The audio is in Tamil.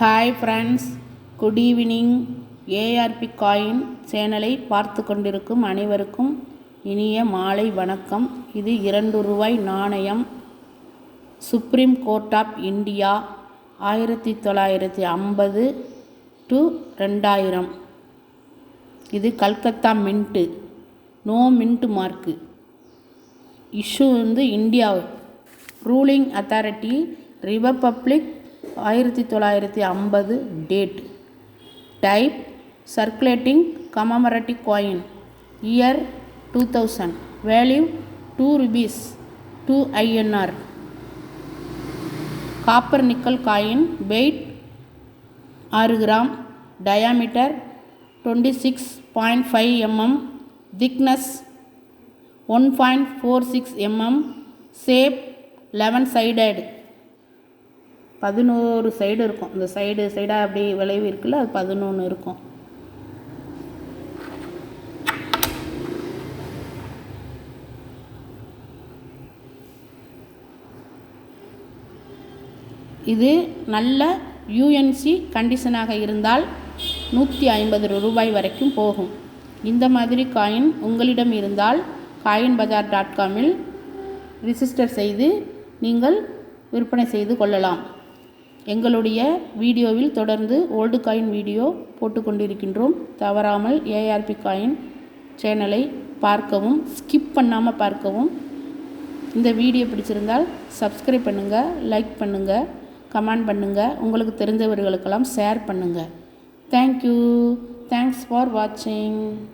Hi friends good evening ARP coin சேனலை பார்த்து கொண்டிருக்கும் அனைவருக்கும் இனிய மாலை வணக்கம். இது இரண்டு ரூபாய் நாணயம். சுப்ரீம் கோர்ட் ஆஃப் இந்தியா ஆயிரத்தி தொள்ளாயிரத்தி ஐம்பது டு ரெண்டாயிரம் இது Calcutta mint no mint mark issue வந்து இந்தியா ரூலிங் அத்தாரிட்டி ரிபப்ளிக் ஆயிரத்தி தொள்ளாயிரத்தி ஐம்பது date type circulating commemorative coin year two thousand value two rupees two INR copper nickel coin weight ஆறு gram. Diameter twenty six point five mm thickness one point four six mm shape eleven sided பதினோரு சைடு இருக்கும். இந்த சைடு சைடாக அப்படி விளைவு இருக்குல்ல அது பதினொன்று இருக்கும். இது நல்ல யூஎன்சி கண்டிஷனாக இருந்தால் நூற்றி ஐம்பது ரூபாய் வரைக்கும் போகும். இந்த மாதிரி காயின் உங்களிடம் இருந்தால் காயின் பஜார் டாட் காமில் ரிஜிஸ்டர் செய்து நீங்கள் விற்பனை செய்து கொள்ளலாம். எங்களுடைய வீடியோவில் தொடர்ந்து ஓல்டு காயின் வீடியோ போட்டுக்கொண்டிருக்கின்றோம் தவறாமல் ஏஆர்பி காயின் சேனலை பார்க்கவும் ஸ்கிப் பண்ணாமல் பார்க்கவும். இந்த வீடியோ பிடிச்சிருந்தால் சப்ஸ்கிரைப் பண்ணுங்கள் லைக் பண்ணுங்கள் கமெண்ட் பண்ணுங்கள் உங்களுக்கு தெரிந்தவர்களுக்கெல்லாம் ஷேர் பண்ணுங்கள் தேங்க்யூ தேங்க்ஸ் ஃபார் வாட்சிங்